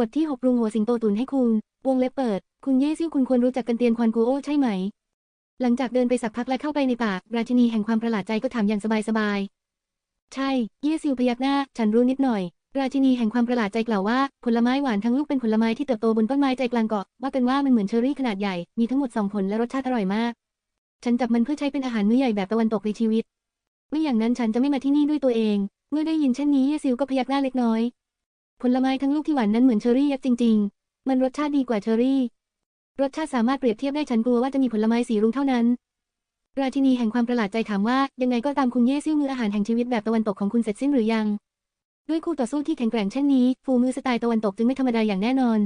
บทที่หกรุงหัวสิงโตตุนให้คุณ วงเล็บเปิด คุณเย่ซิ่วคุณควรรู้จักกันเตียนควันกูโอใช่ไหม หลังจากเดินไปสักพักและเข้าไปในป่าราชินีแห่งความประหลาดใจก็ถามอย่างสบายๆ ใช่ เย่ซิวพยักหน้า ฉันรู้นิดหน่อย ราชินีแห่งความประหลาดใจกล่าวว่า ผลไม้หวานทั้งลูกเป็นผลไม้ที่เติบโตบนต้นไม้ใจกลางเกาะ ว่ากันว่ามันเหมือนเชอร์รี่ขนาดใหญ่ มีทั้งหมดสองผลและรสชาติอร่อยมาก ฉันจับมันเพื่อใช้เป็นอาหารมื้อใหญ่แบบตะวันตกในชีวิต ไม่อย่างนั้นฉันจะไม่มาที่นี่ด้วยตัวเอง เมื่อได้ยินเช่นนี้เยซิวก็พยักหน้าเล็กน้อย ผลไม้ทั้งลูกที่หวานนั้นเหมือนเชอร์รี่ยักษ์จริง ๆ มันรสชาติดีกว่าเชอร์รี่ รสชาติสามารถเปรียบเทียบได้ฉันกลัวว่าจะมีผลไม้สีรุ้งเท่านั้น ราชินีแห่งความประหลาดใจถามว่า ยังไงก็ตามคุณเย่ซิ่วมืออาหารแห่งชีวิตแบบตะวันตกของคุณเสร็จสิ้นหรือยัง ด้วยคู่ต่อสู้ที่แข็งแกร่งเช่นนี้ฟูมือสไตล์ตะวันตกจึงไม่ธรรมดาอย่างแน่นอน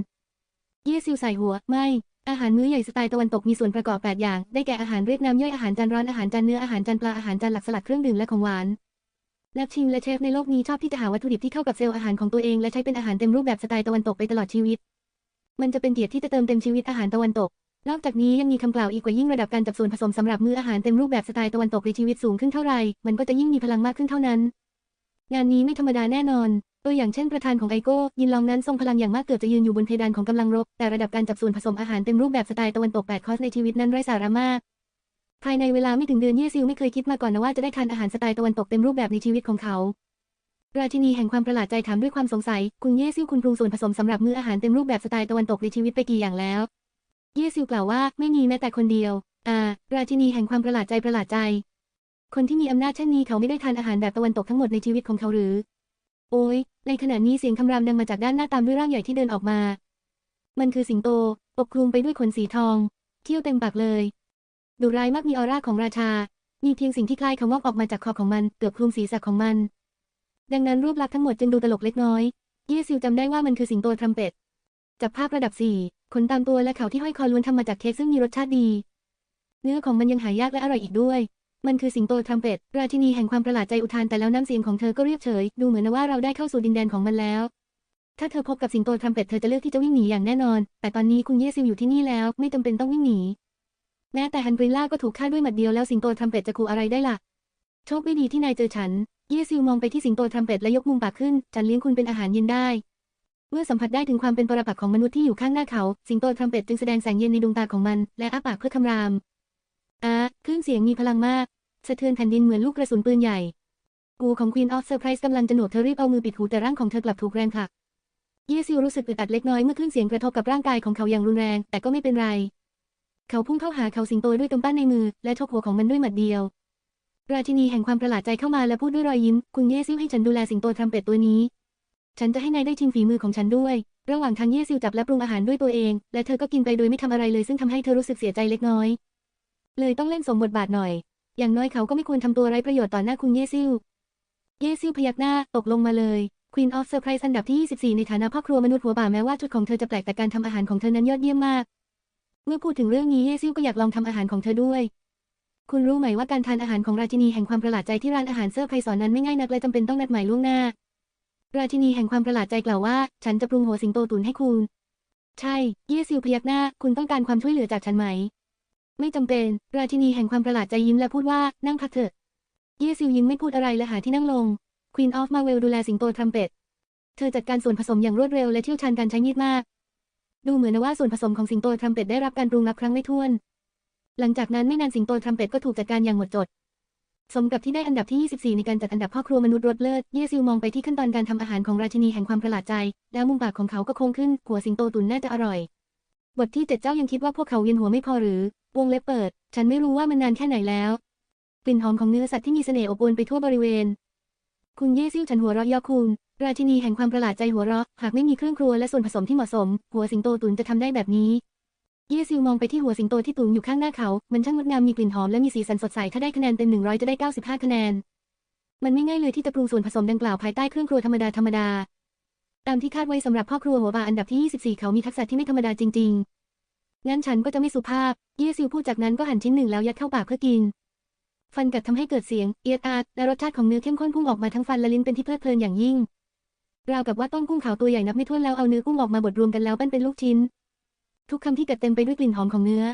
เย่ซิวใส่หัว ไม่ อาหารมื้อใหญ่สไตล์ตะวันตกมีส่วนประกอบ 8 อย่าง ได้แก่อาหารเรียกน้ำย่อยอาหารจานร้อนอาหารจานเนื้ออาหารจานปลาอาหารจานหลักสลัดเครื่องดื่มและของหวาน นักชิมและเชฟในโลกนี้ชอบที่จะหาวัตถุดิบที่เข้ากับเซลล์อาหารของตัวเองและใช้เป็นอาหารเต็มรูปแบบสไตล์ตะวันตกไปตลอดชีวิต มันจะเป็นเกียรติที่จะเติมเต็มชีวิตอาหารตะวันตก นอกจากนี้ยังมีคำกล่าวอีกว่ายิ่งระดับการจับส่วนผสมสำหรับมื้ออาหารเต็มรูปแบบสไตล์ตะวันตกในชีวิตสูงขึ้นเท่าไหร่มันก็จะยิ่งมีพลังมากขึ้นเท่านั้น งานนี้ไม่ธรรมดาแน่นอน ตัวอย่างเช่นประธานของไอโก้ยินลองนั้นทรงพลังอย่างมากเกือบจะยืนอยู่บนเพดานของกำลังรบ แต่ระดับการจับส่วนผสมอาหารเต็มรูปแบบสไตล์ตะวันตก8คอร์สในชีวิตนั้นไร้สาระมาก ภายในเวลาไม่ถึงเดือนเย่ซิวไม่เคยคิดมาก่อนนะว่าจะได้ทานอาหารสไตล์ตะวันตกเต็มรูปแบบในชีวิตของเขา ราชินีแห่งความประหลาดใจถามด้วยความสงสัย คุณเย่ซิวคุณปรุงส่วนผสมสำหรับมื้ออาหารเต็มรูปแบบสไตล์ตะวันตกในชีวิตไปกี่อย่างแล้ว เย่ซิวกล่าวว่าไม่มีแม้แต่คนเดียว อ่า ราชินีแห่งความประหลาดใจประหลาดใจ คนที่มีอำนาจเช่นนี้เขาไม่ได้ทานอาหารแบบตะวันตกทั้งหมดในชีวิตของเขาหรือ โอ้ยในขณะนี้เสียงคำรามดังมาจากด้านหน้าตามด้วยร่างใหญ่ที่เดินออกมา มันคือสิงโตปกคลุมไปด้วยขนสีทอง เที่ยวเต็มปากเลย ดุร้ายมากมีออร่าของราชา มีเพียงสิ่งที่คล้ายเขางอกออกมาจากคอของมันเกือบคลุมศีรษะของมัน ดังนั้นรูปลักษณ์ทั้งหมดจึงดูตลกเล็กน้อย เยซิวจำได้ว่ามันคือสิงโตทรัมเป็ตจับภาพระดับสี่ขนตามตัวและเขาที่ห้อยคอล้วนทำมาจากเค้กซึ่งมีรสชาติดี เนื้อของมันยังหายากและอร่อยอีกด้วย มันคือสิงโตทรัมเป็ตราชินีแห่งความประหลาดใจอุทานแต่แล้วน้ำเสียงของเธอก็เรียบเฉย ดูเหมือนว่าเราได้เข้าสู่ดินแดนของมันแล้ว ถ้าเธอพบกับสิงโตทรัมเป็ตเธอจะเลือกที่จะวิ่งหนีอย่างแน่นอน แต่ตอนนี้คุณเยซิวอยู่ที่นี่แล้ว ไม่จำเป็นต้องวิ่งหนี แม้แต่ฮันบริล่าก็ถูกฆ่าด้วยหมัดเดียวแล้วสิงโตทรัมเป็ตจะขู่อะไรได้ล่ะ โชคไม่ดีที่นายเจอฉัน เยซิวมองไปที่สิงโตทรัมเป็ตและยกมุมปากขึ้น ฉันเลี้ยงคุณเป็นอาหารเย็นได้ เมื่อสัมผัสได้ถึงความเป็นปรปักษ์ของมนุษย์ที่อยู่ข้างหน้าเขา สิงโตทรัมเป็ตจึงแสดงแสงเย็นในดวงตาของมัน และอ้าปากเพื่อคำรามอ่าคลื่นเสียงมีพลังมาก สะเทือนแผ่นดินเหมือนลูกกระสุนปืนใหญ่ กูของ Queen of Surprise กำลังจะหนวกเธอรีบเอามือปิดหูแต่ร่างของเธอกลับถูกแรงผลัก เยซิวรู้สึกอึดอัดเล็กน้อยเมื่อคลื่นเสียงกระทบกับร่างกายของเขาอย่างรุนแรง แต่ก็ไม่เป็นไร เขาพุ่งเข้าหาเขาสิงโตด้วยกำปั้นในมือ และชกหัวของมันด้วยหมัดเดียว ราชินีแห่งความประหลาดใจเข้ามาและพูดด้วยรอยยิ้ม คุณเยซิวให้ฉันดูแลสิงโตทรัมเป็ตตัวนี้ ฉันจะให้นายได้ชิมฝีมือของฉันด้วย ระหว่างทางเยซิวจับและปรุงอาหารด้วยตัวเอง และเธอก็กินไปโดยไม่ทำอะไรเลย ซึ่งทำให้เธอรู้สึกเสียใจเล็กน้อย เลยต้องเล่นสมบทบาทหน่อย อย่างน้อยเขาก็ไม่ควรทำตัวไร้ประโยชน์ต่อหน้าคุณเยซิวเยซิวพยักหน้าตกลงมาเลย Queen of Surprise อันดับที่ 24 ในฐานะพ่อครัวมนุษย์หัวบ่าแม้ว่าชุดของเธอจะแปลกแต่การทำอาหารของเธอนั้นยอดเยี่ยมมาก เมื่อพูดถึงเรื่องนี้เยซิวก็อยากลองทำอาหารของเธอด้วย คุณรู้ไหมว่าการทานอาหารของราชินีแห่งความประหลาดใจที่ร้านอาหารเซอร์ไพรสอนนั้นไม่ง่ายนักและจำเป็นต้องนัดหมายล่วงหน้า ราชินีแห่งความประหลาดใจกล่าวว่า ฉันจะปรุงหัวสิงโตตุ๋นให้คุณ ใช่ เยซิวพยักหน้า คุณต้องการความช่วยเหลือจากฉันไหม ไม่จำเป็น ราชินีแห่งความประหลาดใจยิ้มและพูดว่า นั่งพักเถอะ เยซิวยิ้มไม่พูดอะไรและหาที่นั่งลง Queen of Marvel ดูแลสิงโตทรัมเป็ต เธอจัดการส่วนผสมอย่างรวดเร็วและเชี่ยวชาญการใช้มีดมาก ดูเหมือนว่าส่วนผสมของสิงโตทรัมเป็ตได้รับการปรุงนับครั้งไม่ถ้วน หลังจากนั้นไม่นานสิงโตทรัมเป็ตก็ถูกจัดการอย่างหมดจด สมกับที่ได้อันดับที่ 24 ในการจัดอันดับพ่อครัวมนุษย์รสเลิศ เยซิวมองไปที่ขั้นตอนการทำอาหารของราชินีแห่งความประหลาดใจ แล้วมุมปากของเขาก็โค้งขึ้น หัวสิงโตตุ๋นน่าจะอร่อย บทที่เจ็ดเจ้ายังคิดว่าพวกเขาเวียนหัวไม่พอหรือ วงเล็บเปิด ฉันไม่รู้ว่ามันนานแค่ไหนแล้ว กลิ่นหอมของเนื้อสัตว์ที่มีเสน่ห์อบอวลไปทั่วบริเวณ คุณเยซิ่วฉันหัวเราะยอคุณ ราชินีแห่งความประหลาดใจหัวเราะ หากไม่มีเครื่องครัวและส่วนผสมที่เหมาะสม หัวสิงโตตุ๋นจะทำได้แบบนี้ เยซิวมองไปที่หัวสิงโตที่ตุ๋นอยู่ข้างหน้าเขา มันช่างงดงามมีกลิ่นหอมและมีสีสันสดใส ถ้าได้คะแนนเต็ม 100 จะได้ 95 คะแนน มันไม่ง่ายเลยที่จะปรุงส่วนผสมดังกล่าวภายใต้เครื่องครัวธรรมดาธรรมดา ตามที่คาดไว้สำหรับพ่อครัวหัวบาอันดับที่ 24 เขามีทักษะที่ไม่ธรรมดาจริง ๆ งั้นฉันก็จะไม่สุภาพ เยซิวพูดจากนั้นก็หั่นชิ้นหนึ่งแล้วยัดเข้าปากเพื่อกินฟันกัดทำให้เกิดเสียงเอียดอาดและรสชาติของเนื้อเข้มข้นพุ่งออกมาทั้งฟันและลิ้นเป็นที่เพลิดเพลินอย่างยิ่ง ราวกับว่าต้มกุ้งขาวตัวใหญ่นับไม่ถ้วนแล้วเอาเนื้อกุ้งออกมาบดรวมกันแล้วปั้นเป็นลูกชิ้น ทุกคำที่กัดเต็มไปด้วยกลิ่นหอมของเนื้อ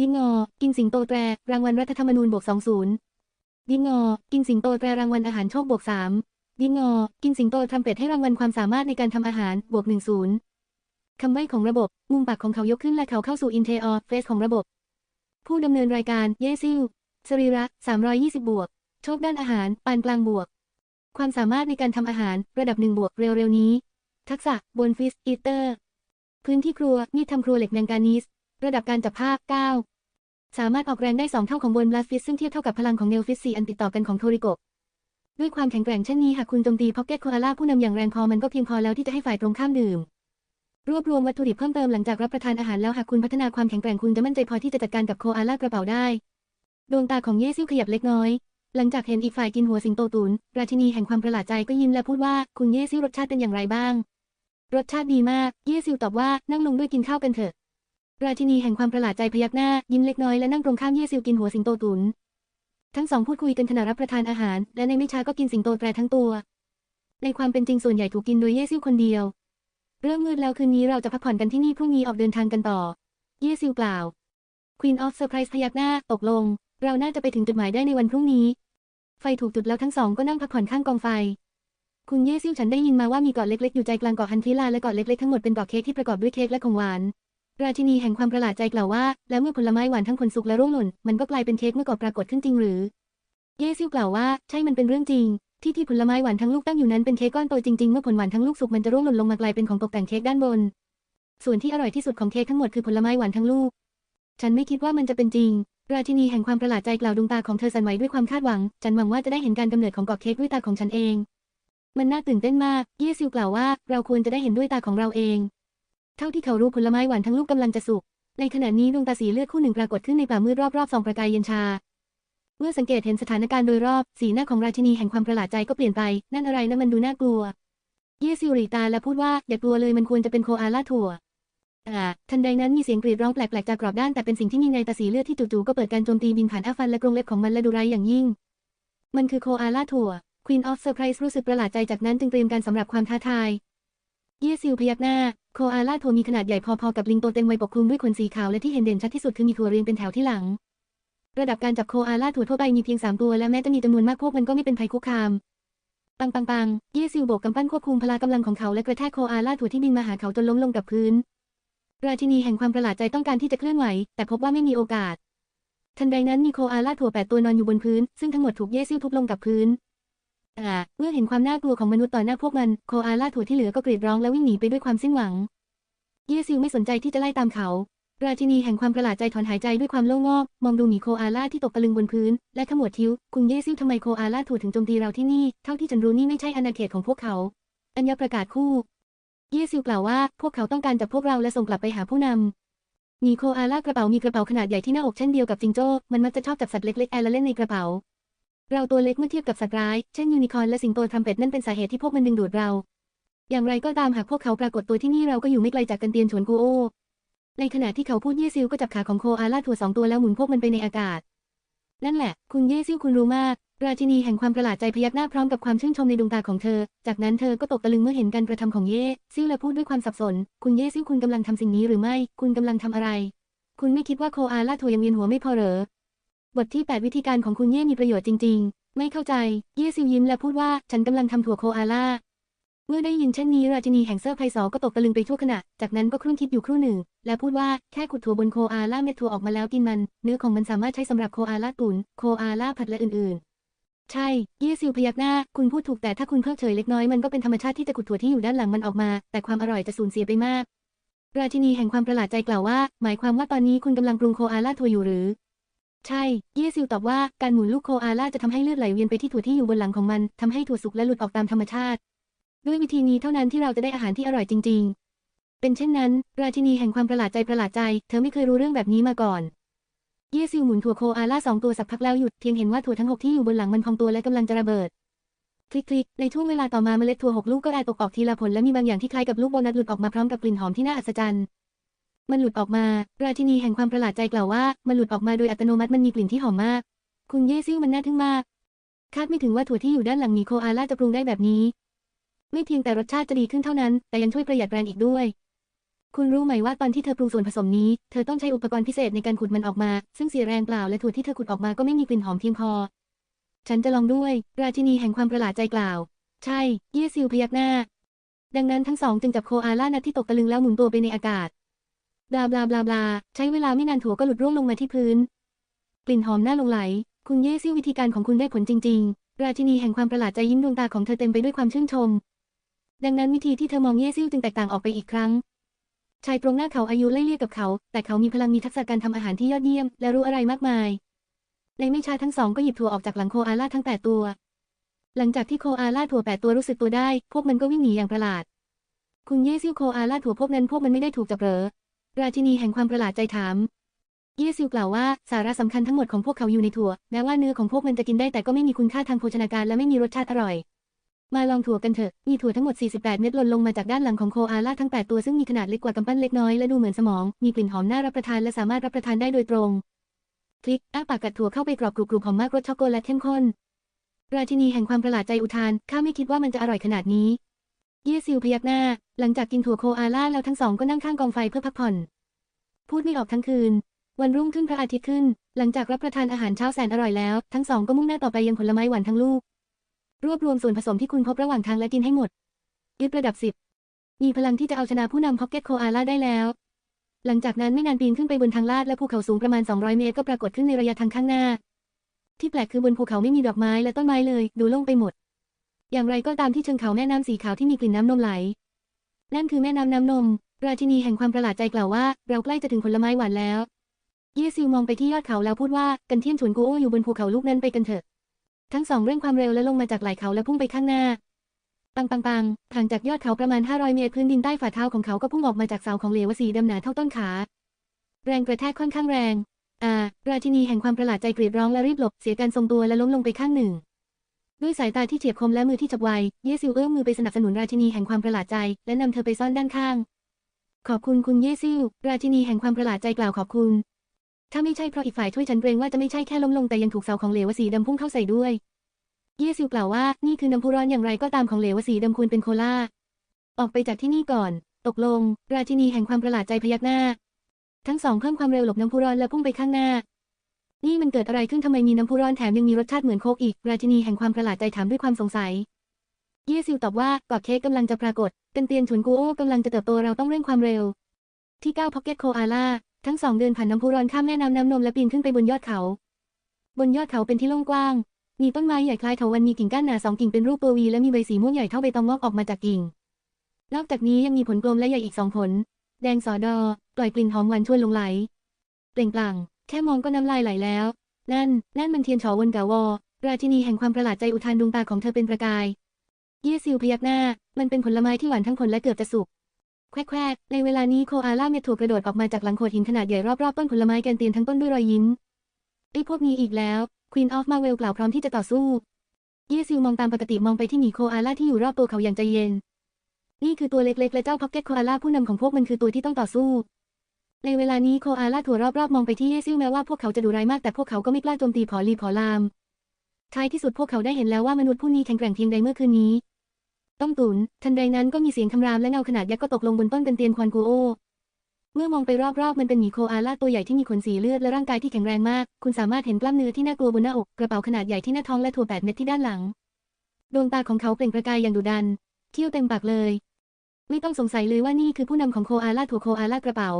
ดิ้งงอ กินสิงโตแตร รางวัลรัฐธรรมนูญบวก20ดิ้งงอ กินสิงโตแตรรางวัลอาหารโชคบวก3ดิ้งงอ กินสิงโตทรัมเป็ตให้รางวัลความสามารถในการทำอาหารบวก10คำใบ้ของระบบ มุมปากของเขายกขึ้นและเขาเข้าสู่อินเทอร์เฟสของระบบ ผู้ดำเนินรายการ เยซิล สรีระ320 บวก โชคด้านอาหาร ปานกลางบวก ความสามารถในการทำอาหารระดับหนึ่งบวกเร็วๆนี้ ทักษะบนฟิสอีเตอร์ พื้นที่ครัวมีดทำครัวเหล็กแมงกานีสระดับการจับภาพ 9 สามารถออกแรงได้ 2 เท่าของบนบลัสฟิสซึ่งเทียบเท่ากับพลังของเนลฟิส4อันติดต่อกันของโทริโกด้วยความแข็งแกร่งเช่นนี้หากคุณโจมตีพ็อกเก็ตโคอาล่าผู้นำอย่างแรงพอมันก็เพียงพอแล้วที่จะให้ฝ่ายตรงข้ามดื่ม รวบรวมวัตถุดิบเพิ่มเติมหลังจากรับประทานอาหารแล้วหากคุณพัฒนาความแข็งแกร่งคุณจะมั่นใจพอที่จะจัดการกับโคอาล่ากระเป๋าได้ ดวงตาของเยซิ่วขยับเล็กน้อย หลังจากเห็นอีกฝ่ายกินหัวสิงโตตุน ราชินีแห่งความประหลาดใจก็ยิ้มและพูดว่าคุณเย่ซิ่วรสชาติเป็นอย่างไรบ้าง รสชาติดีมาก เย่ซิ่วตอบว่านั่งลงด้วยกินข้าวกันเถอะ ราชินีแห่งความประหลาดใจพยักหน้า ยิ้มเล็กน้อยและนั่งตรงข้ามเย่ซิ่วกินหัวสิงโตตุน ทั้งสองพูดคุยกันขณะรับประทานอาหาร และในไม่ช้าก็กินสิงโตแตรทั้งตัว ในความเป็นจริงส่วนใหญ่ถูกกินโดยเย่ซิ่วคนเดียว เริ่มมืดแล้วคืนนี้เราจะพักผ่อนกันที่นี่พรุ่งนี้ออกเดินทางกันต่อ เย่ซิ่วกล่าว Queen of Surprise พยักหน้าตกลง เราน่าจะไปถึงจุดหมายได้ในวันพรุ่งนี้ ไฟถูกจุดแล้วทั้งสองก็นั่งพักผ่อนข้างกองไฟ คุณเย่ซิ่วฉันได้ยินมาว่ามีเกาะเล็กๆอยู่ใจกลางเกาะฮันทิลาและเกาะเล็กๆทั้งหมดเป็นเกาะเค้กที่ประกอบด้วยเค้กและของหวาน ราชินีแห่งความประหลาดใจกล่าวว่า แล้วเมื่อผลไม้หวานทั้งผลสุกและร่วงหล่น มันก็กลายเป็นเค้กเมื่อเกาะปรากฏขึ้นจริงหรือ เย่ซิ่วกล่าวว่าใช่มันเป็นเรื่องจริง ที่ที่ผลไม้หวานทั้งลูกตั้งอยู่นั้นเป็นเค้กก้อนโตจริงๆเมื่อผลหวานทั้งลูกสุกมันจะร่วงหล่นลงมากลายเป็นของตกแต่งเค้กด้านบน ส่วนที่อร่อยที่สุดของเค้กทั้งหมดคือผลไม้หวานทั้งลูก ฉันไม่คิดว่ามันจะเป็นจริง ราชินีแห่งความประหลาดใจกล่าวดวงตาของเธอสั่นไหวด้วยความคาดหวัง ฉันหวังว่าจะได้เห็นการกำเนิดของเกาะเค้กด้วยตาของฉันเอง มันน่าตื่นเต้นมาก เยซิวกล่าวว่าเราควรจะได้เห็นด้วยตาของเราเอง เท่าที่เขารู้ผลไม้หวานทั้งลูกกำลังจะสุก ในขณะนี้ดวงตาสีเลือดคู่หนึ่งปรากฏขึ้นในป่ามืดรอบๆส่องประกายเย็นชา เมื่อสังเกตเห็นสถานการณ์โดยรอบ สีหน้าของราชินีแห่งความประหลาดใจก็เปลี่ยนไป นั่นอะไรนะมันดูน่ากลัว เยซิวหลีตาและพูดว่าอย่ากลัวเลยมันควรจะเป็นโคอาล่าถั่ว ทันใดนั้นมีเสียงกรีดร้องแปลกๆจากกรอบด้านแต่เป็นสิ่งที่มีในตาสีเลือดที่จู่ๆก็เปิดการโจมตีบินผ่านอาฟันและกรงเล็บของมันและดูร้ายอย่างยิ่ง มันคือโคอาล่าถั่ว Queen of Surprise รู้สึกประหลาดใจจากนั้นจึงเตรียมการสำหรับความท้าทาย เยซิลพยักหน้า โคอาล่าถั่วมีขนาดใหญ่พอๆกับลิงโตเต็มวัยปกคลุมด้วยขนสีขาวและที่เห็นเด่นชัดที่สุดคือมีถั่วเรียงเป็นแถวที่หลัง ระดับการจับโคอาล่าถั่วทั่วไปมีเพียงสามตัวและแม้จะมีจำนวนมากพวกมันก็ไม่เป็นภัยคุกคามปังปังปังเยซิลโบกกำปั้นควบคุมพละกำลังของเขาและกระแทกโคอาล่าถั่วที่บินมาหาเขาจนล้มลงกับพื้น ราชินีแห่งความประหลาดใจต้องการที่จะเคลื่อนไหว แต่พบว่าไม่มีโอกาส ทันใดนั้นมีโคอาล่าถั่วแปดตัวนอนอยู่บนพื้น ซึ่งทั้งหมดถูกเยซิลทุบลงกับพื้นอ่าเมื่อเห็นความน่ากลัวของมนุษย์ต่อหน้าพวกมัน โคอาล่าถั่วที่เหลือก็กรีดร้องและวิ่งหนีไปด้วยความสิ้นหวัง เยซิลไม่สนใจที่จะไล่ตามเขา ราชินีแห่งความประหลาดใจถอนหายใจด้วยความโล่งอก มองดูหมีโคอาล่าที่ตกตะลึงบนพื้น และขมวดคิ้ว คุณเยซิลทำไมโคอาล่าถั่วถึงโจมตีเราที่นี่ เท่าที่ฉันรู้นี่ไม่ใช่อาณาเขตของพวกเขา อัญญประกาศคู่ เยซิลกล่าวว่า พวกเขาต้องการจับพวกเราและส่งกลับไปหาผู้นำมีโคอาล่ากระเป๋ามีกระเป๋าขนาดใหญ่ที่หน้าอกเช่นเดียวกับจิงโจ้ มันมักจะชอบจับสัตว์เล็กๆแอละเล่นในกระเป๋า เราตัวเล็กเมื่อเทียบกับสัตว์ร้าย เช่นยูนิคอร์นและสิงโตทรัมเป็ตนั่นเป็นสาเหตุที่พวกมันดึงดูดเรา อย่างไรก็ตามหากพวกเขาปรากฏตัวที่นี่เราก็อยู่ไม่ไกลจากกันเตียนฉวนกูโอ ในขณะที่เขาพูดเยซิลก็จับขาของโคอาล่าถั่วสองตัวแล้วหมุนพวกมันไปในอากาศ นั่นแหละ คุณเยซิลคุณรู้มาก ราชินีแห่งความประหลาดใจพยักหน้าพร้อมกับความชื่นชมในดวงตาของเธอ จากนั้นเธอก็ตกตะลึงเมื่อเห็นการกระทำของเย่ซิลและพูดด้วยความสับสน คุณเย่ซิลคุณกำลังทำสิ่งนี้หรือไม่ คุณกำลังทำอะไร คุณไม่คิดว่าโคอาล่าถั่วยังเวียนหัวไม่พอเหรอ บทที่ 8 วิธีการของคุณเย่มีประโยชน์จริง ๆ ไม่เข้าใจ เย่ซิลยิ้มและพูดว่า ฉันกำลังทำถั่วโคอาล่า เมื่อได้ยินเช่นนี้ราชินีแห่งเซอร์ไพรส์ก็ตกตะลึงไปทั่วขณะ จากนั้นก็ครุ่นคิดอยู่ครู่หนึ่ง และพูดว่าแค่ขุดถั่วบนโคอาล่าเม็ดถั่วออกมาแล้วกินมัน เนื้อของมันสามารถใช้สำหรับโคอาล่าตุนโคอาล่าผัดและอื่นๆ ใช่ เยซิลพยักหน้า คุณพูดถูกแต่ถ้าคุณเพิกเฉยเล็กน้อยมันก็เป็นธรรมชาติที่จะขุดถั่วที่อยู่ด้านหลังมันออกมา แต่ความอร่อยจะสูญเสียไปมาก ราชินีแห่งความประหลาดใจกล่าวว่า หมายความว่าตอนนี้คุณกำลังปรุงโคอาล่าถั่วอยู่หรือ ใช่ เยซิลตอบว่าการหมุนลูกโคอาล่าจะทำให้เลือดไหลเวียนไปที่ถั่วที่อยู่บนหลังของมันทำให้ถั่วสุกและหลุดออกตามธรรมชาติ ด้วยวิธีนี้เท่านั้นที่เราจะได้อาหารที่อร่อยจริง ๆ เป็นเช่นนั้น ราชินีแห่งความประหลาดใจประหลาดใจ เธอไม่เคยรู้เรื่องแบบนี้มาก่อน เยซิลหมุนถั่วโคอาล่าสองตัวสักพักแล้วหยุดเพียงเห็นว่าถั่วทั้งหกที่อยู่บนหลังมันพองตัวและกำลังจะระเบิด คลิกๆ ในช่วงเวลาต่อมาเมล็ดถั่วหกลูกก็แอตกออกทีละผลและมีบางอย่างที่คล้ายกับลูกโบนัสหลุดออกมาพร้อมกับกลิ่นหอมที่น่าอัศจรรย์มันหลุดออกมา ราชินีแห่งความประหลาดใจกล่าวว่า มันหลุดออกมาโดยอัตโนมัติมันมีกลิ่นที่หอมมาก คุณเยซิลมันน่าทึ่งมาก คาดไม่ถึงว่าถั่วที่อยู่ด้านหลังมีโคอาล่าจะปรุงได้แบบนี้ ไม่เพียงแต่รสชาติจะดีขึ้นเท่านั้น แต่ยังช่วยประหยัดแรงอีกด้วย คุณรู้ไหมว่าตอนที่เธอปรุงส่วนผสมนี้ เธอต้องใช้อุปกรณ์พิเศษในการขุดมันออกมา ซึ่งเสียแรงเปล่าและถั่วที่เธอขุดออกมาก็ไม่มีกลิ่นหอมเพียงพอ ฉันจะลองด้วย ราชินีแห่งความประหลาดใจกล่าว ใช่ เยซิลพยักหน้า ดังนั้นทั้งสองจึงจับโคอาล่านัดที่ตกตะลึงแล้วหมุนตัวไปในอากาศบลาบลาบลาบลาใช้เวลาไม่นานถั่วก็หลุดร่วงลงมาที่พื้น กลิ่นหอมน่าหลงไหล คุณเย่ซิ่ววิธีการของคุณได้ผลจริง ๆ ราชินีแห่งความประหลาดใจยิ้มดวงตาของเธอเต็มไปด้วยความชื่นชม ดังนั้นวิธีที่เธอมองเยซิ่วจึงแตกต่างออกไปอีกครั้ง ชายตรงหน้าเขาอายุไล่เลี่ยกับเขา แต่เขามีพลังมีทักษะการทำอาหารที่ยอดเยี่ยม และรู้อะไรมากมาย ในไม่ช้าทั้งสองก็หยิบถั่วออกจากหลังโคอาล่าทั้งแปดตัว หลังจากที่โคอาล่าถั่วแปดตัวรู้สึกตัวได้ พวกมันก็วิ่งหนีอย่างประหลาด คุณเย่ซิ่วโคอาล่าถั่วพวกนั้นพวกมันไม่ได้ถูกจับเหรอ ราชินีแห่งความประหลาดใจถาม เย่ซิวกล่าวว่าสาระสำคัญทั้งหมดของพวกเขาอยู่ในถั่ว แม้ว่าเนื้อของพวกมันจะกินได้แต่ก็ไม่มีคุณค่าทางโภชนาการและไม่มีรสชาติอร่อย มาลองถั่วกันเถอะ มีถั่วทั้งหมด 48 เม็ดหล่นลงมาจากด้านหลังของโคอาล่าทั้ง 8 ตัวซึ่งมีขนาดเล็กกว่ากำปั้นเล็กน้อยและดูเหมือนสมอง มีกลิ่นหอมน่ารับประทานและสามารถรับประทานได้โดยตรง คลิก อ้าปากกัดถั่วเข้าไปกรอบกรุบกรุบหอมมากรสช็อกโกแลตเข้มข้น ราชินีแห่งความประหลาดใจอุทาน ข้าไม่คิดว่ามันจะอร่อยขนาดนี้ เยซิวพยักหน้า หลังจากกินถั่วโคอาล่าแล้วทั้งสองก็นั่งข้างกองไฟเพื่อพักผ่อน พูดไม่ออกทั้งคืน วันรุ่งขึ้นพระอาทิตย์ขึ้น หลังจากรับประทานอาหารเช้าแสนอร่อยแล้ว ทั้งสองก็มุ่งหน้าต่อไปยังผลไม้หวานทั้งลูก รวบรวมส่วนผสมที่คุณพบระหว่างทางและกินให้หมด ยึดระดับสิบมีพลังที่จะเอาชนะผู้นำพ็อกเก็ตโคอาล่าได้แล้ว หลังจากนั้นไม่นานปีนขึ้นไปบนทางลาดและภูเขาสูงประมาณ 200 เมตรก็ปรากฏขึ้นในระยะทางข้างหน้า ที่แปลกคือบนภูเขาไม่มีดอกไม้และต้นไม้เลย ดูโล่งไปหมด อย่างไรก็ตามที่เชิงเขาแม่น้ำสีขาวที่มีกลิ่นน้ำนมไหล นั่นคือแม่น้ำน้ำนม ราชินีแห่งความประหลาดใจกล่าวว่า เราใกล้จะถึงผลไม้หวานแล้ว เยซิวมองไปที่ยอดเขาแล้วพูดว่ากันเทียนฉวนกูโออยู่บนภูเขาลูกนั้นไปกันเถอะ ทั้งสองเร่งความเร็วและลงมาจากไหล่เขาและพุ่งไปข้างหน้า ปังปังปังห่างจากยอดเขาประมาณ 500 เมตรพื้นดินใต้ฝ่าเท้าของเขาก็พุ่งออกมาจากเสาของเหลวสีดำหนาเท่าต้นขา แรงกระแทกค่อนข้างแรงอ่าราชินีแห่งความประหลาดใจกรีดร้องและรีบหลบ เสียการทรงตัวและล้มลงไปข้างหนึ่ง ด้วยสายตาที่เฉียบคมและมือที่ฉับไว เยซิวเอื้อมมือไปสนับสนุนราชินีแห่งความประหลาดใจ และนำเธอไปซ่อนด้านข้าง ขอบคุณคุณเยซิว ราชินีแห่งความประหลาดใจกล่าวขอบคุณ ถ้าไม่ใช่เพราะอีกฝ่ายช่วยฉันเกรงว่าจะไม่ใช่แค่ล้มลงแต่ยังถูกเสาของเหลวสีดำพุ่งเข้าใส่ด้วย เยซิวกล่าวว่านี่คือน้ำพุร้อนอย่างไรก็ตามของเหลวสีดำควรเป็นโคลาออกไปจากที่นี่ก่อน ตกลง ราชินีแห่งความประหลาดใจพยักหน้า ทั้งสองเพิ่มความเร็วหลบน้ำพุร้อนและพุ่งไปข้างหน้า นี่มันเกิดอะไรขึ้นทำไมมีน้ำพุร้อนแถมยังมีรสชาติเหมือนโคกอีก ราชินีแห่งความประหลาดใจถามด้วยความสงสัย เยซิวตอบว่ากอดเค้กกำลังจะปรากฏ เป็นเตียนฉุนกูโอกำลังจะเติบโตเราต้องเร่งความเร็ว ที่เก้าพ็อกเก็ตโคอาล่าทั้งสองเดินผ่านน้ำพุร้อนข้ามแม่น้ำน้ำนมและปีนขึ้นไปบนยอดเขา บนยอดเขาเป็นที่โล่งกว้าง มีต้นไม้ใหญ่คล้ายเถาวัลย์มีกิ่งก้านหนาสองกิ่งเป็นรูปตัววีและมีใบสีม่วงใหญ่เท่าใบตองงอกออกมาจากกิ่ง นอกจากนี้ยังมีผลกลมและใหญ่อีกสองผล แดงสอดอ ปล่อยกลิ่นหอมหวานชวนหลงไหล เปล่งปลั่ง แค่มองก็น้ำลายไหลแล้ว นั่น นั่นมันเทียนฉอวนกาวอ ราชินีแห่งความประหลาดใจอุทานดวงตาของเธอเป็นประกาย เย่ซิวพยักหน้า มันเป็นผลไม้ที่หวานทั้งผลและเกือบจะสุก แควกในเวลานี้โคอาล่าเมถูกกระโดดออกมาจากหลังโขดหินขนาดใหญ่รอบๆต้นผลไม้แกนเตียนทั้งต้นด้วยรอยยิ้มไอ้พวกนี้อีกแล้วควีนออฟมาเวลกล่าวพร้อมที่จะต่อสู้เยซิวมองตามปกติมองไปที่หมีโคอาล่าที่อยู่รอบตัวเขาอย่างใจเย็น นี่คือตัวเล็กๆ และเจ้าพ็อกเก็ตโคอาล่าผู้นำของพวกมันคือตัวที่ต้องต่อสู้ ในเวลานี้โคอาล่าถั่วรอบๆมองไปที่เยซิวแม้ว่าพวกเขาจะดุร้ายมากแต่พวกเขาก็ไม่กล้าโจมตีผอลีผอลามท้ายที่สุดพวกเขาได้เห็นแล้วว่ามนุษย์ผู้นี้แข็งแกร่งเพียงใดเมื่อคืนนี้ ต้องตุน ทันใดนั้นก็มีเสียงคำรามและเงาขนาดยักษ์ก็ตกลงบนต้นกันเตียนควันกูโอ เมื่อมองไปรอบๆ มันเป็นหมีโคอาล่าตัวใหญ่ที่มีขนสีเลือดและร่างกายที่แข็งแรงมาก คุณสามารถเห็นกล้ามเนื้อที่น่ากลัวบนหน้าอก กระเป๋าขนาดใหญ่ที่หน้าท้องและถั่วแปดเม็ดที่ด้านหลัง ดวงตาของเขาเปล่งประกายอย่างดุดัน เที่ยวเต็มปากเลย ไม่ต้องสงสัยเลยว่านี่คือผู้นำของโคอาล่าถั่วโคอาล่ากระเป๋า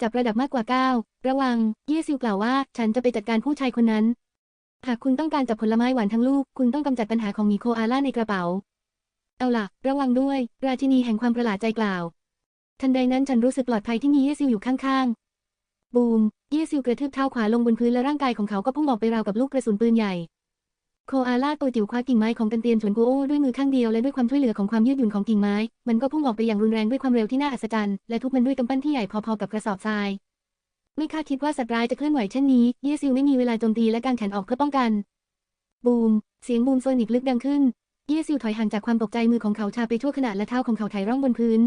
จับระดับมากกว่าเก้าระวัง เยซิวกล่าวว่า ฉันจะไปจัดการผู้ชายคนนั้น หากคุณต้องการจับผลไม้หวานทั้งลูก คุณต้องกำจัดปัญหาของหมีโคอาล่าในกระเป๋า เอาล่ะระวังด้วย ราชินีแห่งความประหลาดใจกล่าว ทันใดนั้นฉันรู้สึกปลอดภัยที่มีเยซิวอยู่ข้างๆ บูม เยซิวกระทืบเท้าขวาลงบนพื้นและร่างกายของเขาก็พุ่งออกไปราวกับลูกกระสุนปืนใหญ่ โคอาล่าตัวจิ๋วคว้ากิ่งไม้ของกันเตียนชวนกูโอด้วยมือข้างเดียวและด้วยความช่วยเหลือของความยืดหยุ่นของกิ่งไม้ มันก็พุ่งออกไปอย่างรุนแรงด้วยความเร็วที่น่าอัศจรรย์และทุบมันด้วยกำปั้นที่ใหญ่พอๆกับกระสอบทรายไม่คาดคิดว่าสัตว์ร้ายจะเคลื่อนไหวเช่นนี้ เยซิวไม่มีเวลาโจมตีและกางแขนออกเพื่อป้องกัน บูม เสียงบูมโซนิกลึกดังขึ้น เยซิวถอยห่างจากความตกใจมือของเขาชาไปชั่วขณะและเท้าของเขาไถร่องบนพื้น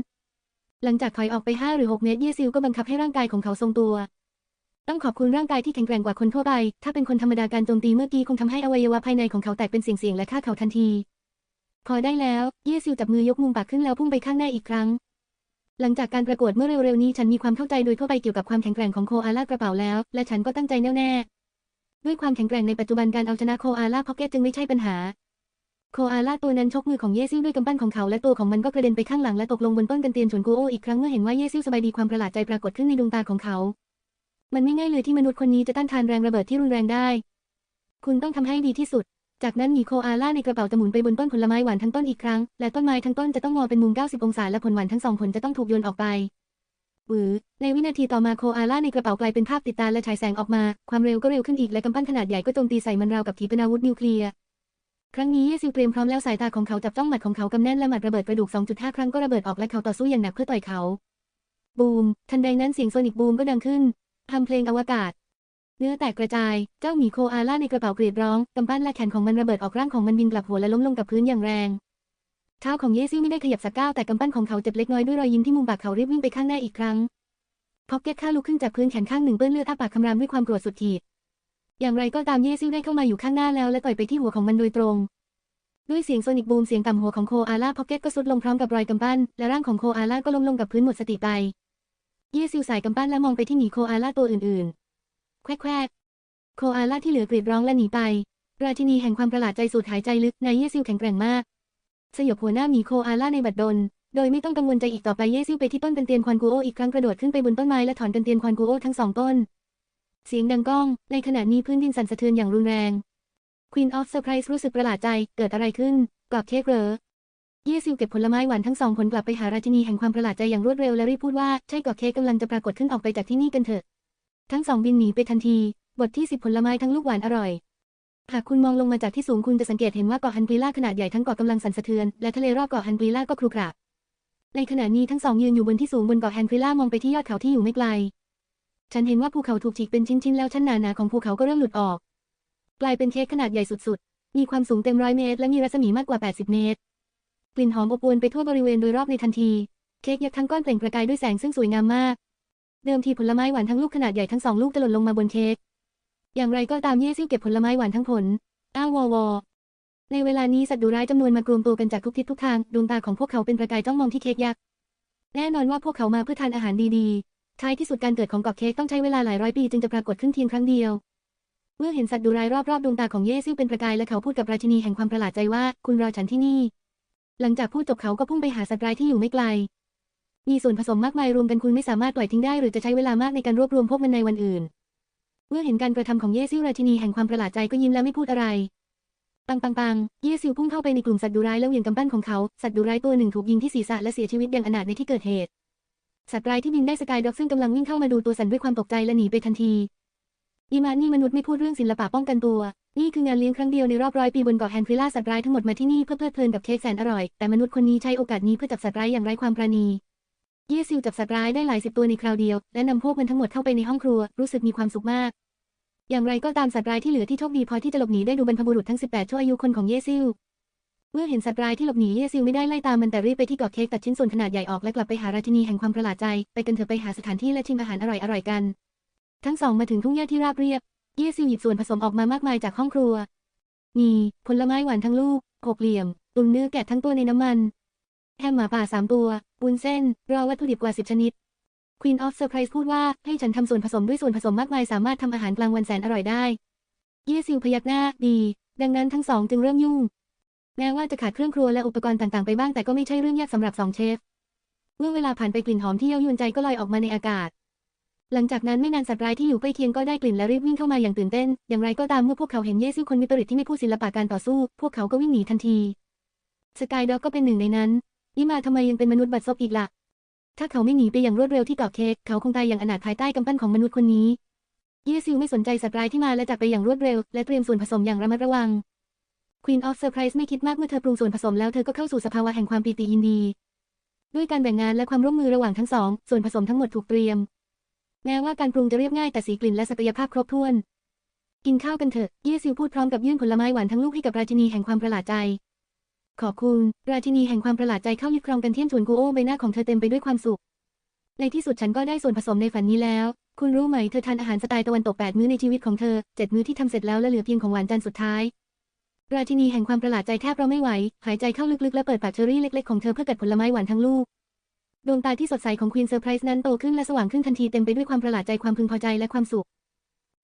หลังจากถอยออกไปห้าหรือหกเมตรเยซิวก็บังคับให้ร่างกายของเขาทรงตัว ต้องขอบคุณร่างกายที่แข็งแกร่งกว่าคนทั่วไป ถ้าเป็นคนธรรมดาการโจมตีเมื่อกี้คงทำให้อวัยวะภายในของเขาแตกเป็นเสียงๆและฆ่าเขาทันที พอได้แล้ว เยซิวจับมือยกมุมปากขึ้นแล้วพุ่งไปข้างหน้าอีกครั้งหลังจากการประกวดเมื่อเร็วๆนี้ฉันมีความเข้าใจโดยทั่วไปเกี่ยวกับความแข็งแกร่งของโคอาล่ากระเป๋าแล้ว และฉันก็ตั้งใจแน่วแน่ ด้วยความแข็งแกร่งในปัจจุบันการเอาชนะโคอาล่าพ็อกเก็ตจึงไม่ใช่ปัญหา โคอาล่าตัวนั้นชกมือของเยซิ่วด้วยกำปั้นของเขาและตัวของมันก็กระเด็นไปข้างหลังและตกลงบนต้นกันเตียนชวนกูโออีกครั้งเมื่อเห็นว่าเยซิ่วสบายดีความประหลาดใจปรากฏขึ้นในดวงตาของเขา มันไม่ง่ายเลยที่มนุษย์คนนี้จะต้านทานแรงระเบิดที่รุนแรงได้ คุณต้องทำให้ดีที่สุด จากนั้นหมีโคอาล่าในกระเป๋าจะหมุนไปบนต้นผลไม้หวานทั้งต้นอีกครั้ง และต้นไม้ทั้งต้นจะต้องงอเป็นมุม 90 องศาและผลหวานทั้งสองผลจะต้องถูกโยนออกไปหวือในวินาทีต่อมาโคอาล่าในกระเป๋ากลายเป็นภาพติดตาและฉายแสงออกมา ความเร็วก็เร็วขึ้นอีกและกำปั้นขนาดใหญ่ก็โจมตีใส่มันราวกับขีปนาวุธนิวเคลียร์ ครั้งนี้เยซิวเตรียมพร้อมแล้วสายตาของเขาจับจ้องหมัดของเขากำแน่นและหมัดระเบิดกระดูก 2.5 ครั้งก็ระเบิดออกและเขาต่อสู้อย่างหนักเพื่อต่อยเขา บูม ทันใดนั้นเสียงโซนิกบูมก็ดังขึ้นทำเพลงอวกาศ เนื้อแตกกระจาย เจ้าหมีโคอาล่าในกระเป๋ากรีดร้องกำปั้นและแขนของมันระเบิดออกร่างของมันบินกลับหัวและล้มลงกับพื้นอย่างแรงเท้าของเยซิวไม่ได้ขยับสักก้าวแต่กำปั้นของเขาเจ็บเล็กน้อยด้วยรอยยิ้มที่มุมปากเขารีบวิ่งไปข้างหน้าอีกครั้งพ็อกเก็ตข้าลุกขึ้นจากพื้นแขนข้างหนึ่งเปื้อนเลือดอ้าปากคำรามด้วยความโกรธสุดขีด อย่างไรก็ตามเยซิวได้เข้ามาอยู่ข้างหน้าแล้วและต่อยไปที่หัวของมันโดยตรง ด้วยเสียงโซนิกบูมเสียงต่ำหัวของโคอาล่าพ็อกเก็ตก็สุดลงพร้อมกับรอยกำปั้น และร่างของโคอาล่าก็ล้มลงกับพื้นหมดสติไป เยซิวสายกำปั้นและมองไปที่หมีโคอาล่าตัวอื่นๆ แควกๆโคอาล่าที่เหลือกรีดร้องและหนีไป ราชินีแห่งความประหลาดใจสูดหายใจลึกนายเยซิวแข็งแกร่งมาก สยบหัวหน้าหมีโคอาล่าในบัดดล โดยไม่ต้องกังวลใจอีกต่อไปเยซิวไปที่ต้นกันเตียนควันกูโออีกครั้งกระโดดขึ้นไปบนต้นไม้และถอนกันเตียนควันกูโอทั้งสองต้น เสียงดังก้อง ในขณะนี้พื้นดินสั่นสะเทือนอย่างรุนแรง Queen of Surprise รู้สึกประหลาดใจ เกิดอะไรขึ้นกรอบเค้กเหรอ เยซิวเก็บผลไม้หวานทั้งสองผลกลับไปหาราชินีแห่งความประหลาดใจอย่างรวดเร็วและรีบพูดว่า ใช่กรอบเค้กกำลังจะปรากฏขึ้นออกไปจากที่นี่กันเถอะ ทั้งสองบินหนีไปทันที บทที่สิบผลไม้ทั้งลูกหวานอร่อย หากคุณมองลงมาจากที่สูงคุณจะสังเกตเห็นว่าเกาะฮันปีล่าขนาดใหญ่ทั้งเกาะกำลังสั่นสะเทือน และทะเลรอบเกาะฮันปีล่าก็ครุขระในขณะนี้ทั้งสองยืนอยู่บนที่สูงบนเกาะฮันปีล่ามองไปที่ยอดเขาที่อยู่ไม่ไกล ฉันเห็นว่าภูเขาถูกฉีกเป็นชิ้นๆ แล้วชั้นหนาๆของภูเขาก็เริ่มหลุดออก กลายเป็นเค้กขนาดใหญ่สุดๆ มีความสูงเต็มร้อยเมตร และมีรัศมีมากกว่า 80 เมตร กลิ่นหอมอบอวลไปทั่วบริเวณโดยรอบในทันที เค้กยักษ์ทั้งก้อนเปล่งประกายด้วยแสงซึ่งสวยงามมาก เดิมทีผลไม้หวานทั้งลูกขนาดใหญ่ทั้งสองลูกจะหล่นลงมาบนเค้ก อย่างไรก็ตามเย่ซิ่วเก็บผลไม้หวานทั้งผล อ้าววอวอในเวลานี้สัตว์ดุร้ายจำนวนมากรวมตัวกันจากทุกทิศทุกทาง ดวงตาของพวกเขาเป็นประกายจ้องมองที่เค้กยักษ์ แน่นอนว่าพวกเขามาเพื่อทานอาหารดีๆ ท้ายที่สุดการเกิดของกอบเค้กต้องใช้เวลาหลายร้อยปีจึงจะปรากฏขึ้นเพียงครั้งเดียว เมื่อเห็นสัตว์ดุร้ายรอบๆดวงตาของเย่ซิ่วเป็นประกายและเขาพูดกับราชินีแห่งความประหลาดใจว่า คุณรอฉันที่นี่ หลังจากพูดจบเขาก็พุ่งไปหาสัตว์ร้ายที่อยู่ไม่ไกล มีส่วนผสมมากมายรวมกันคุณไม่สามารถปล่อยทิ้งได้หรือจะใช้เวลามากในการรวบรวมพวกมันในวันอื่น เมื่อเห็นการกระทำของเยซิวราชินีแห่งความประหลาดใจก็ยิ้มและไม่พูดอะไรปังปังปังเยซิวพุ่งเข้าไปในกลุ่มสัตว์ดุร้ายแล้วเหวี่ยงกำปั้นของเขา สัตว์ดุร้ายตัวหนึ่งถูกยิงที่ศีรษะและเสียชีวิตอย่างอนาถในที่เกิดเหตุ สัตว์ร้ายที่บินได้สกายด็อกซึ่งกำลังวิ่งเข้ามาดูตัวสันด้วยความตกใจและหนีไปทันทีอีมานี่มนุษย์ไม่พูดเรื่องศิลปะป้องกันตัว นี่คืองานเลี้ยงครั้งเดียวในรอบร้อยปีบนเกาะแฮนฟริล่าสัตว์ร้ายทั้งหมดมาที่นี่เพื่อเพลิดเพลินกับเค้กแสนอร่อย แต่มนุษย์คนนี้ใช้โอกาสนี้เพื่อจับสัตว์ร้ายอย่างไร้ความปราณี เยซิวจับสัตว์ร้ายได้หลายสิบตัวในคราวเดียว และนำพวกมันทั้งหมดเข้าไปในห้องครัว รู้สึกมีความสุขมาก อย่างไรก็ตามสัตว์ร้ายที่เหลือที่โชคดีพอที่จะหลบหนีได้ดูบรรพบุรุษทั้ง 18 ชั่วอายุคนของเยซิว เมื่อเห็นสัตว์ร้ายที่หลบหนีเยซิวไม่ได้ไล่ตามมันแต่รีบไปที่เกาะเค้กตัดชิ้นส่วนขนาดใหญ่ออกและกลับไปหาราชินีแห่งความประหลาดใจ ไปกันเถอะไปหาสถานที่และชิมอาหารอร่อยๆกัน ทั้งสองมาถึงทุ่งหญ้าที่ราบเรียบ เยซิวหยิบส่วนผสมออกมามากมายจากห้องครัว มีผลไม้หวานทั้งลูกหกเหลี่ยมตุ่มเนื้อแกะทั้งตัวในน้ำมัน แฮมหมาป่าสามตัววุ้นเส้น รอวัตถุดิบกว่าสิบชนิด Queen of Surprise พูดว่าให้ฉันทำส่วนผสมด้วยส่วนผสมมากมายสามารถทำอาหารกลางวันแสนอร่อยได้ เยซิวพยักหน้าดี ดังนั้นทั้งสองจึงเริ่มยุ่ง แม้ว่าจะขาดเครื่องครัวและอุปกรณ์ต่างๆไปบ้างแต่ก็ไม่ใช่เรื่องยากสำหรับสองเชฟ เมื่อเวลาผ่านไปกลิ่นหอมที่เย้ายวนใจก็ลอยออกมาในอากาศ หลังจากนั้นไม่นานสัตว์ร้ายที่อยู่ใกล้เคียงก็ได้กลิ่นและรีบวิ่งเข้ามาอย่างตื่นเต้น อย่างไรก็ตามเมื่อพวกเขาเห็นเยซิวคนวิปริตที่ไม่พูดศิลปะการต่อสู้ พวกเขาก็วิ่งหนีทันที สกายด็อกก็เป็นหนึ่งในนั้นนี่มาทำไมยังเป็นมนุษย์บัดซบอีกล่ะ ถ้าเขาไม่หนีไปอย่างรวดเร็วที่เกาะเค้กเขาคงตายอย่างอนาถภายใต้กำปั้นของมนุษย์คนนี้ เยซิวไม่สนใจสัตว์ร้ายที่มาและจากไปอย่างรวดเร็ว และเตรียมส่วนผสมอย่างระมัดระวัง Queen of Surprise ไม่คิดมากเมื่อเธอปรุงส่วนผสมแล้วเธอก็เข้าสู่สภาวะแห่งความปีติยินดี ด้วยการแบ่งงานและความร่วมมือระหว่างทั้งสอง ส่วนผสมทั้งหมดถูกเตรียม แม้ว่าการปรุงจะเรียบง่ายแต่สีกลิ่นและศักยภาพครบถ้วน กินข้าวกันเถอะ เยซิวพูดพร้อมกับยื่นผลไม้หวานทั้งลูกให้กับราชินีแห่งความประหลาดใจ ขอบคุณ ราชินีแห่งความประหลาดใจเข้ายึดครองกันเที่ยนชวนกูโอใบหน้าของเธอเต็มไปด้วยความสุข ในที่สุดฉันก็ได้ส่วนผสมในฝันนี้แล้ว คุณรู้ไหมเธอทานอาหารสไตล์ตะวันตกแปดมื้อในชีวิตของเธอเจ็ดมื้อที่ทำเสร็จแล้วและเหลือเพียงของหวานจานสุดท้าย ราชินีแห่งความประหลาดใจแทบเราไม่ไหว หายใจเข้าลึกๆ และเปิดปากเชอรี่เล็กๆ ของเธอเพื่อกัดผลไม้หวานทั้งลูก ดวงตาที่สดใสของควีนเซอร์ไพรส์นั้นโตขึ้นและสว่างขึ้นทันทีเต็มไปด้วยความประหลาดใจความพึงพอใจและความสุข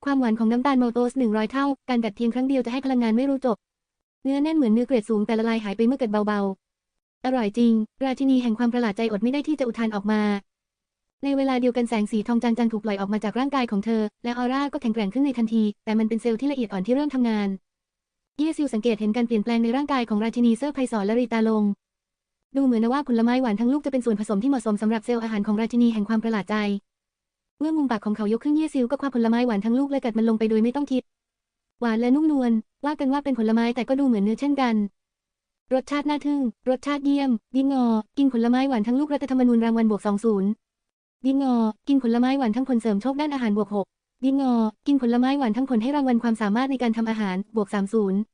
ความหวานของน้ำตาลโมโตสหนึ่งร้อยเท่า การกัดเพียงครั้งเดียวจะให้พลังงานไม่รู้จบ เนื้อแน่นเหมือนเนื้อเกรดสูงแต่ละลายหายไปเมื่อกิดเบาๆ อร่อยจริง ราชินีแห่งความประหลาดใจอดไม่ได้ที่จะอุทานออกมา ในเวลาเดียวกันแสงสีทองจางๆถูกปล่อยออกมาจากร่างกายของเธอ และออร่าก็แข็งแกร่งขึ้นในทันที แต่มันเป็นเซลล์ที่ละเอียดอ่อนที่เริ่มทำงาน เยซิวสังเกตเห็นการเปลี่ยนแปลงในร่างกายของราชินีเซอร์ไพรสอนและรีตาลง ดูเหมือนว่าผลไม้หวานทั้งลูกจะเป็นส่วนผสมที่เหมาะสมสำหรับเซลล์อาหารของราชินีแห่งความประหลาดใจ เมื่อมุมปากของเขายกขึ้นเยซิวก็คว้าผลไม้หวานทั้งลูกและกัดมันลงไปโดยไม่ต้องคิด หวานและนุ่มนวลว่ากันว่าเป็นผลไม้แต่ก็ดูเหมือนเนื้อเช่นกัน รสชาติน่าทึ่ง รสชาติเยี่ยมดิงงอ กินผลไม้หวานทั้งลูกรัฐธรรมนูญรางวัลบวก20ดิงงอ กินผลไม้หวานทั้งผลเสริมโชคด้านอาหารบวก6ดิงงอ กินผลไม้หวานทั้งผลให้รางวัลความสามารถในการทำอาหารบวก30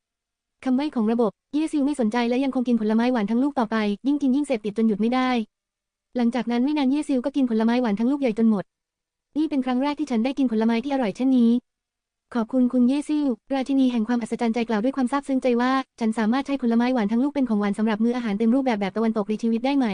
คำใบ้ของระบบเยซิวไม่สนใจและยังคงกินผลไม้หวานทั้งลูกต่อไป ยิ่งกินยิ่งเสพติดจนหยุดไม่ได้ หลังจากนั้นไม่นานเยซิวก็กินผลไม้หวานทั้งลูกใหญ่จนหมด นี่เป็นครั้งแรกที่ฉันได้กินผลไม้ที่อร่อยเช่นนี้ ขอบคุณคุณเยซิลราชินีแห่งความอัศจรรย์ใจกล่าวด้วยความซาบซึ้งใจว่า ฉันสามารถใช้ผลไม้หวานทั้งลูกเป็นของหวานสำหรับมื้ออาหารเต็มรูปแบบแบบตะวันตกในชีวิตได้ไหม